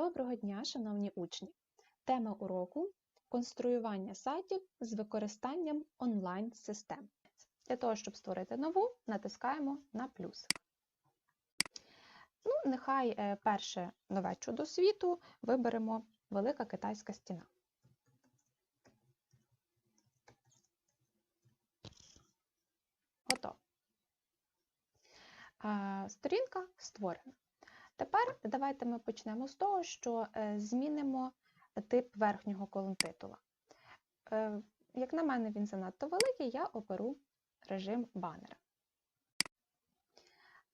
Доброго дня, шановні учні! Тема уроку конструювання сайтів з використанням онлайн-систем. Для того, щоб створити нову, натискаємо на плюсик. Ну, Нехай е, перше нове чудо світу виберемо Велика Китайська стіна. Готово. Сторінка створена. Тепер давайте ми почнемо з того, що е, змінимо тип верхнього колонтитула. Е, як на мене, він занадто великий, я оберу режим банера.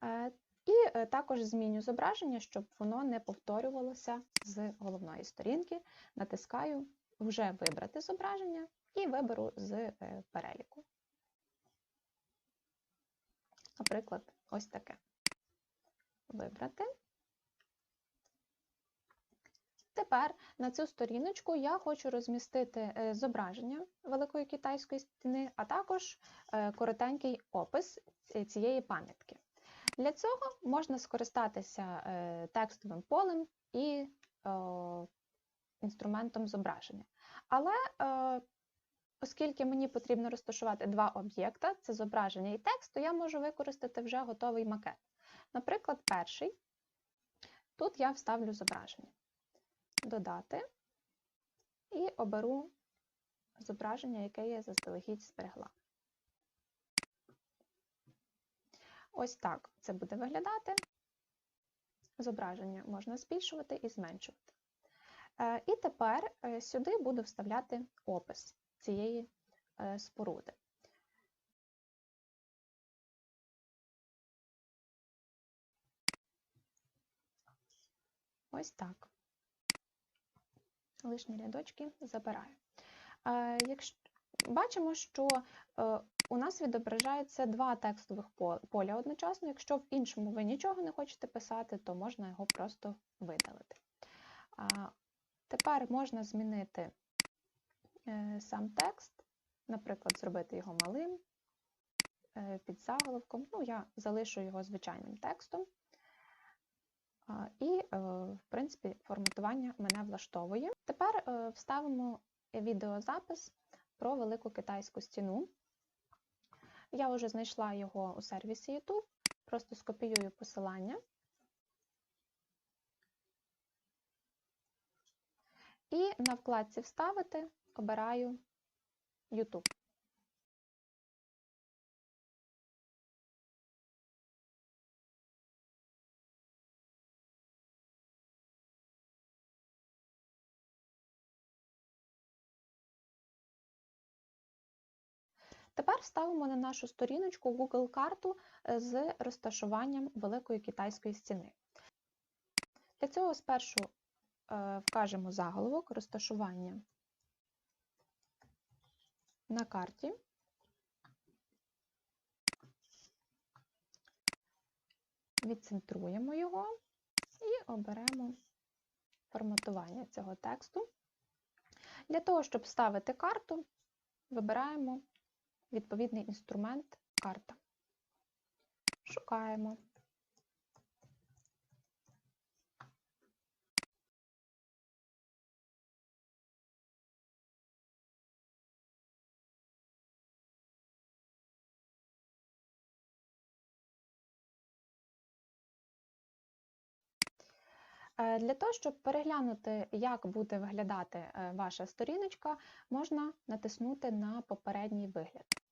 Е, і також зміню зображення, щоб воно не повторювалося з головної сторінки. Натискаю Вже вибрати зображення і виберу з переліку. Наприклад, ось таке. Вибрати. Тепер на цю сторіночку я хочу розмістити е, зображення Великої китайської стіни, а також е, коротенький опис цієї пам'ятки. Для цього можна скористатися е, текстовим полем і інструментом зображення. Але оскільки мені потрібно розташувати два об'єкта це зображення і текст, то я можу використати вже готовий макет. Наприклад, перший. Тут я вставлю зображення додати і оберу зображення, яке я заздалегідь зберегла. Ось так це буде виглядати. Зображення можна збільшувати і зменшувати. Е, і тепер е, сюди буду вставляти опис цієї е, споруди. Ось так лишні рядочки забираю. Бачимо, що е, у нас відображається два текстових поля одночасно. Якщо в іншому ви нічого не хочете писати, то можна його просто видалити. Тепер можна змінити е, сам текст, наприклад, зробити його малим е, під заголовком. Ну, я залишу його звичайним текстом. І, е, в принципі, форматування мене влаштовує. Тепер е, вставимо відеозапис про Велику Китайську стіну. Я вже знайшла його у сервісі YouTube, просто скопіюю посилання. І на вкладці Вставити обираю YouTube. Тепер ставимо на нашу сторіночку Google карту е, з розташуванням Великої Китайської стіни. Для цього спершу е, вкажемо заголовок розташування на карті. Відцентруємо його і оберемо форматування цього тексту. Для того, щоб вставити карту, вибираємо відповідний інструмент карта. Шукаємо. Для того, щоб переглянути, як буде виглядати е, ваша сторіночка, можна натиснути на попередній вигляд.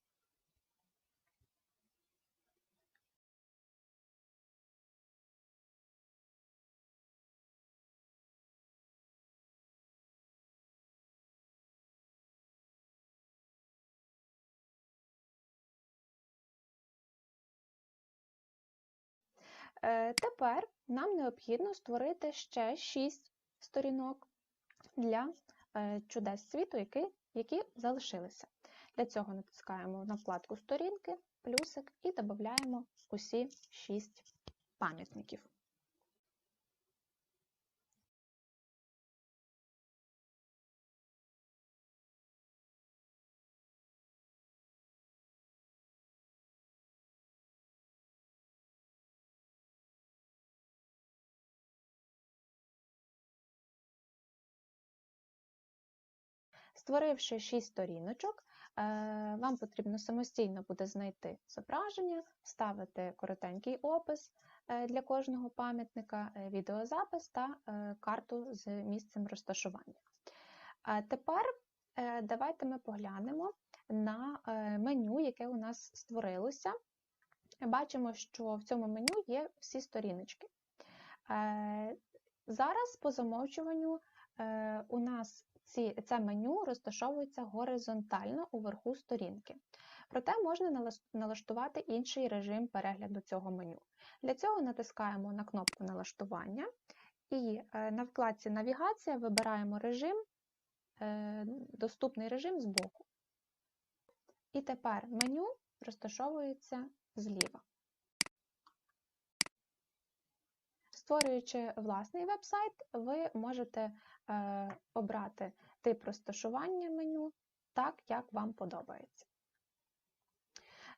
Тепер нам необхідно створити ще 6 сторінок для е, чудес світу, які, які залишилися. Для цього натискаємо на вкладку Сторінки, плюсик і додаємо усі 6 пам'ятників. Створивши 6 сторіночок, е, вам потрібно самостійно буде знайти зображення, вставити коротенький опис е, для кожного пам'ятника, е, відеозапис та карту з місцем розташування. Тепер давайте ми поглянемо на меню, яке у нас створилося. Бачимо, що в цьому меню є всі сторіночки. Зараз по замовчуванню у нас ці, це меню розташовується горизонтально уверху сторінки. Проте можна налаштувати інший режим перегляду цього меню. Для цього натискаємо на кнопку налаштування і е, на вкладці Навігація вибираємо режим, е, доступний режим збоку. І тепер меню розташовується зліва. Створюючи власний веб-сайт, ви можете обрати тип розташування меню так, як вам подобається.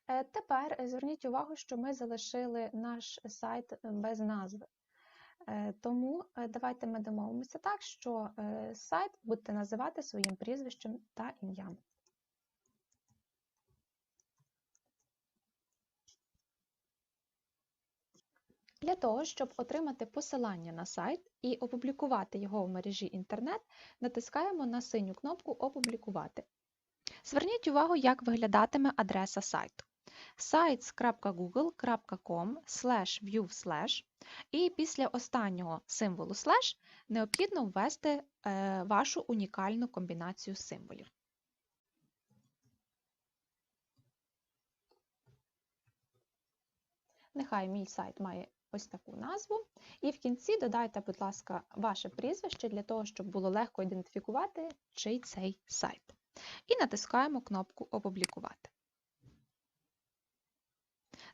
Е, тепер е, зверніть увагу, що ми залишили наш сайт без назви. Е, тому е, давайте ми домовимося так, що е, сайт будете називати своїм прізвищем та ім'ям. Для того, щоб отримати посилання на сайт і опублікувати його в мережі інтернет, натискаємо на синю кнопку Опублікувати. Зверніть увагу, як виглядатиме адреса сайту. sites.google.com view і після останнього символу слеш необхідно ввести е, вашу унікальну комбінацію символів. Нехай мій сайт має ось таку назву. І в кінці додайте, будь ласка, ваше прізвище для того, щоб було легко ідентифікувати, чий цей сайт. І натискаємо кнопку Опублікувати.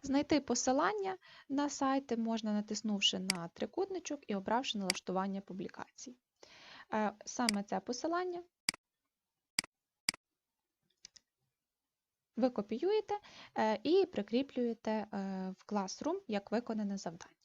Знайти посилання на сайти можна натиснувши на трикутничок і обравши налаштування публікацій. Е, Саме це посилання ви копіюєте е, і прикріплюєте е, в Classroom як виконане завдання.